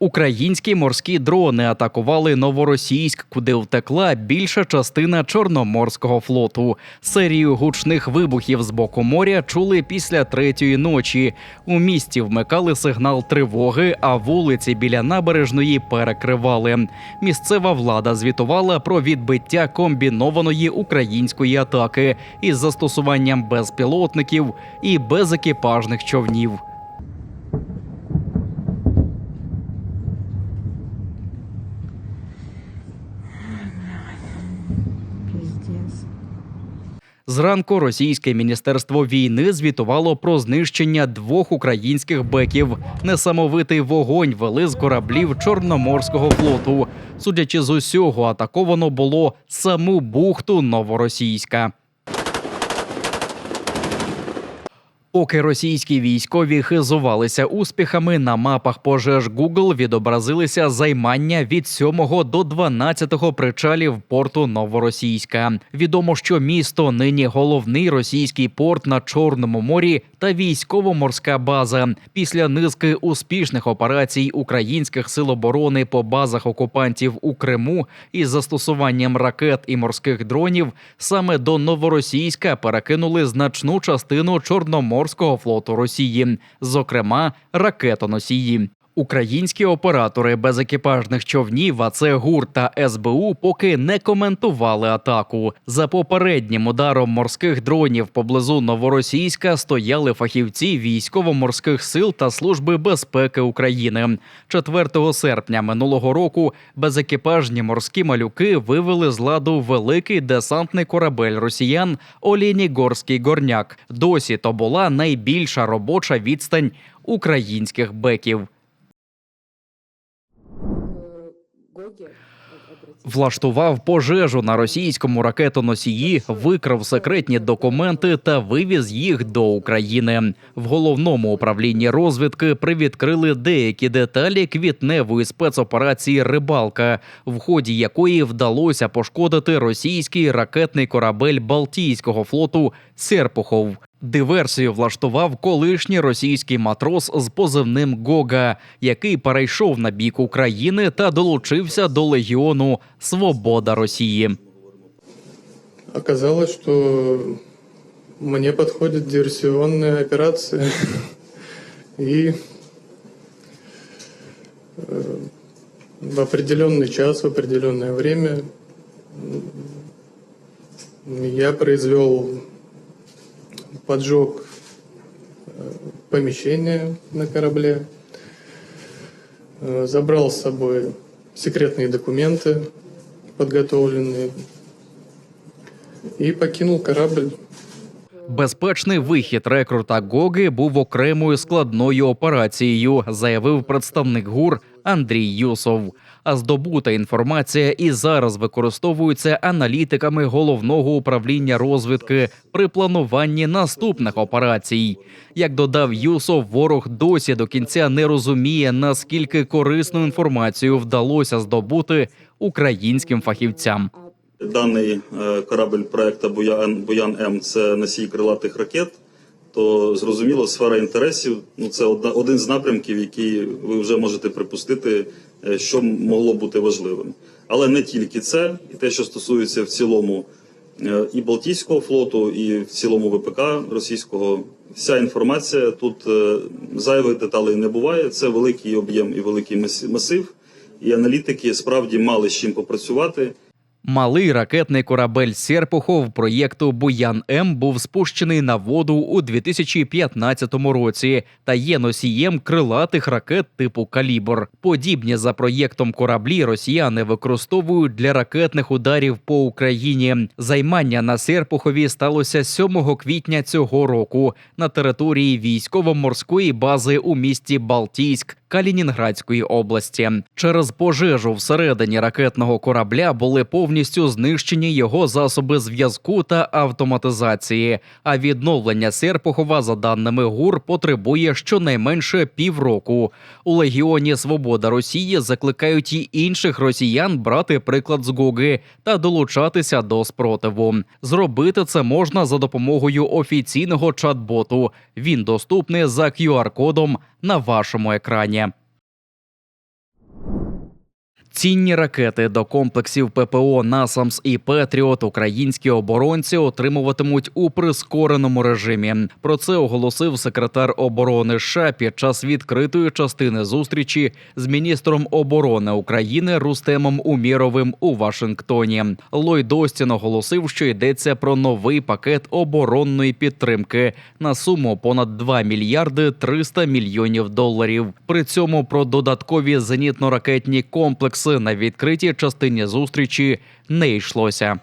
Українські морські дрони атакували Новоросійськ, куди втекла більша частина Чорноморського флоту. Серію гучних вибухів з боку моря чули після третьої ночі. У місті вмикали сигнал тривоги, а вулиці біля набережної перекривали. Місцева влада звітувала про відбиття комбінованої української атаки із застосуванням безпілотників і безекіпажних човнів. Зранку російське міністерство війни звітувало про знищення двох українських беків. Несамовитий вогонь вели з кораблів Чорноморського флоту. Судячи з усього, атаковано було саму бухту Новоросійська. Поки російські військові хизувалися успіхами на мапах пожеж Google відобразилися займання від 7 до 12 причалів порту Новоросійська. Відомо, що місто нині головний російський порт на Чорному морі та військово-морська база. Після низки успішних операцій українських сил оборони по базах окупантів у Криму із застосуванням ракет і морських дронів саме до Новоросійська перекинули значну частину Чорноморського флоту Росії, зокрема ракетоносії. Українські оператори безекіпажних човнів, а це ГУР та СБУ, поки не коментували атаку. За попереднім ударом морських дронів поблизу Новоросійська стояли фахівці військово-морських сил та служби безпеки України. 4 серпня минулого року безекіпажні морські малюки вивели з ладу великий десантний корабель росіян Олінігорський горняк. Досі то була найбільша робоча відстань українських беків. Гоги Влаштував пожежу на російському ракетоносії, викрав секретні документи та вивіз їх до України. В головному управлінні розвідки привідкрили деякі деталі квітневої спецоперації Рибалка, в ході якої вдалося пошкодити російський ракетний корабель Балтійського флоту Серпухов. Диверсію влаштував колишній російський матрос з позивним Гога, який перейшов на бік України та долучився до легіону Свобода Росії. Оказалось, что мне подходит диверсионная операция. И э, в определенный час, в определенное время я произвел поджог э, помещения на корабле, э, забрал с собой секретные документы, подготовленные, и покинул корабль. Безпечний вихід рекрута Гоги був окремою складною операцією, заявив представник ГУР Андрій Юсов. А здобута інформація і зараз використовується аналітиками головного управління розвідки при плануванні наступних операцій. Як додав Юсов, ворог досі до кінця не розуміє наскільки корисну інформацію вдалося здобути українським фахівцям. Даний е, корабль проекту Буян М це носій крилатих ракет. То зрозуміло, сфера інтересів ну це одна один з напрямків, який ви вже можете припустити, що могло бути важливим. Але не тільки це, і те, що стосується в цілому е, і Балтійського флоту, і в цілому ВПК російського, вся інформація тут е, зайвих деталей не буває. Це великий об'єм і великий мас- масив. І аналітики справді мали з чим попрацювати. Малий ракетний корабель Серпухов проєкту Буян М був спущений на воду у 2015 році та є носієм крилатих ракет типу Калібр. Подібні за проєктом кораблі росіяни використовують для ракетних ударів по Україні. Займання на Серпухові сталося 7 квітня цього року на території військово-морської бази у місті Балтійськ. Калінінградської області через пожежу всередині ракетного корабля були повністю знищені його засоби зв'язку та автоматизації. А відновлення Серпухова, за даними ГУР, потребує щонайменше півроку. У Легіоні Свобода Росії закликають і інших росіян брати приклад з Гуги та долучатися до спротиву. Зробити це можна за допомогою офіційного чат-боту. Він доступний за QR-кодом на вашому екрані. Цінні ракети до комплексів ППО «Насамс» і Петріот українські оборонці отримуватимуть у прискореному режимі. Про це оголосив секретар оборони США під час відкритої частини зустрічі з міністром оборони України Рустемом Уміровим у Вашингтоні. Ллойд Остін оголосив, що йдеться про новий пакет оборонної підтримки на суму понад 2 мільярди 300 мільйонів доларів. При цьому про додаткові зенітно-ракетні комплекси на відкритій частині зустрічі не йшлося.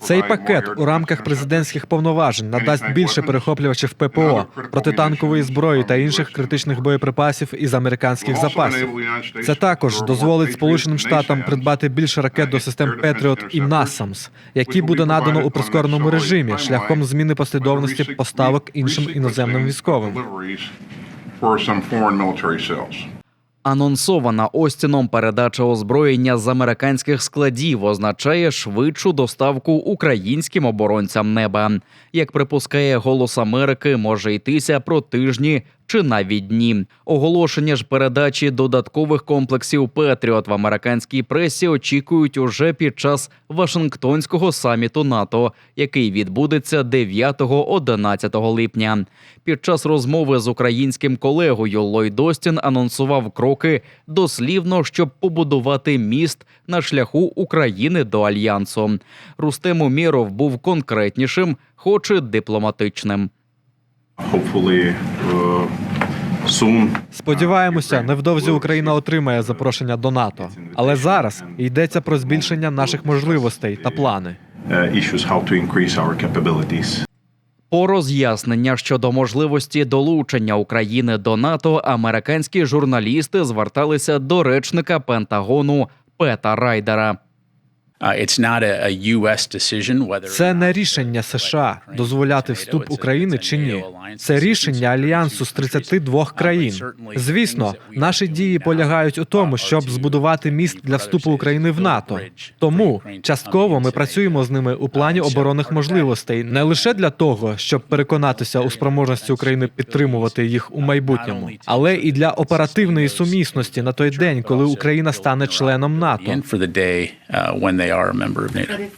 Цей пакет у рамках президентських повноважень надасть більше перехоплювачів ППО, протитанкової зброї та інших критичних боєприпасів із американських запасів. Це також дозволить Сполученим Штатам придбати більше ракет до систем Петріот і NASAMS, які буде надано у прискореному режимі шляхом зміни послідовності поставок іншим іноземним військовим. For some foreign military sales. Анонсована Остіном передача озброєння з американських складів означає швидшу доставку українським оборонцям неба. Як припускає Голос Америки, може йтися про тижні чи навіть дні. Оголошення ж передачі додаткових комплексів Петріот в американській пресі очікують уже під час Вашингтонського саміту НАТО, який відбудеться 9-11 липня. Під час розмови з українським колегою Ллойд Остін анонсував кроки дослівно, щоб побудувати міст на шляху України до альянсу. Рустем Уміров був конкретнішим, хоч і дипломатичним. hopefully uh. Сподіваємося, невдовзі Україна отримає запрошення до НАТО. Але зараз йдеться про збільшення наших можливостей та плани. Capabilities. По роз'яснення щодо можливості долучення України до НАТО, американські журналісти зверталися до речника Пентагону Пета Райдера. Це не рішення США дозволяти вступ України чи ні. Це рішення альянсу з 32 країн. Звісно, наші дії полягають у тому, щоб збудувати міст для вступу України в НАТО. Тому частково ми працюємо з ними у плані оборонних можливостей не лише для того, щоб переконатися у спроможності України підтримувати їх у майбутньому, але і для оперативної сумісності на той день, коли Україна стане членом НАТО. Are a member of NATO.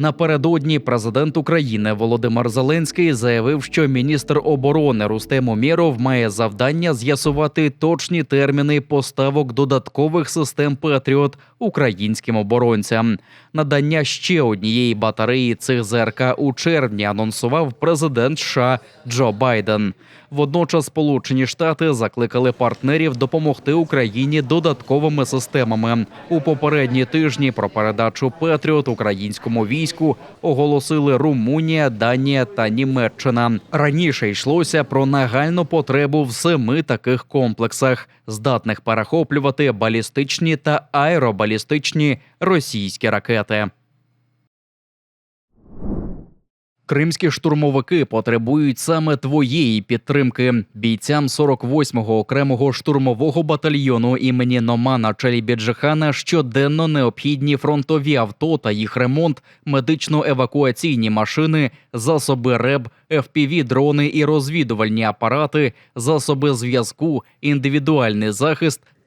Напередодні президент України Володимир Зеленський заявив, що міністр оборони Рустем Умєров має завдання з'ясувати точні терміни поставок додаткових систем Петріот українським оборонцям. Надання ще однієї батареї цих ЗРК у червні анонсував президент США Джо Байден. Водночас Сполучені Штати закликали партнерів допомогти Україні додатковими системами. У попередні тижні про передачу Петріот українському війську оголосили Румунія, Данія та Німеччина. Раніше йшлося про нагальну потребу в семи таких комплексах, здатних перехоплювати балістичні та аеробалістичні російські ракети. Кримські штурмовики потребують саме твоєї підтримки. Бійцям 48-го окремого штурмового батальйону імені Номана Челібіджихана щоденно необхідні фронтові авто та їх ремонт, медично-евакуаційні машини, засоби РЕБ, fpv дрони і розвідувальні апарати, засоби зв'язку, індивідуальний захист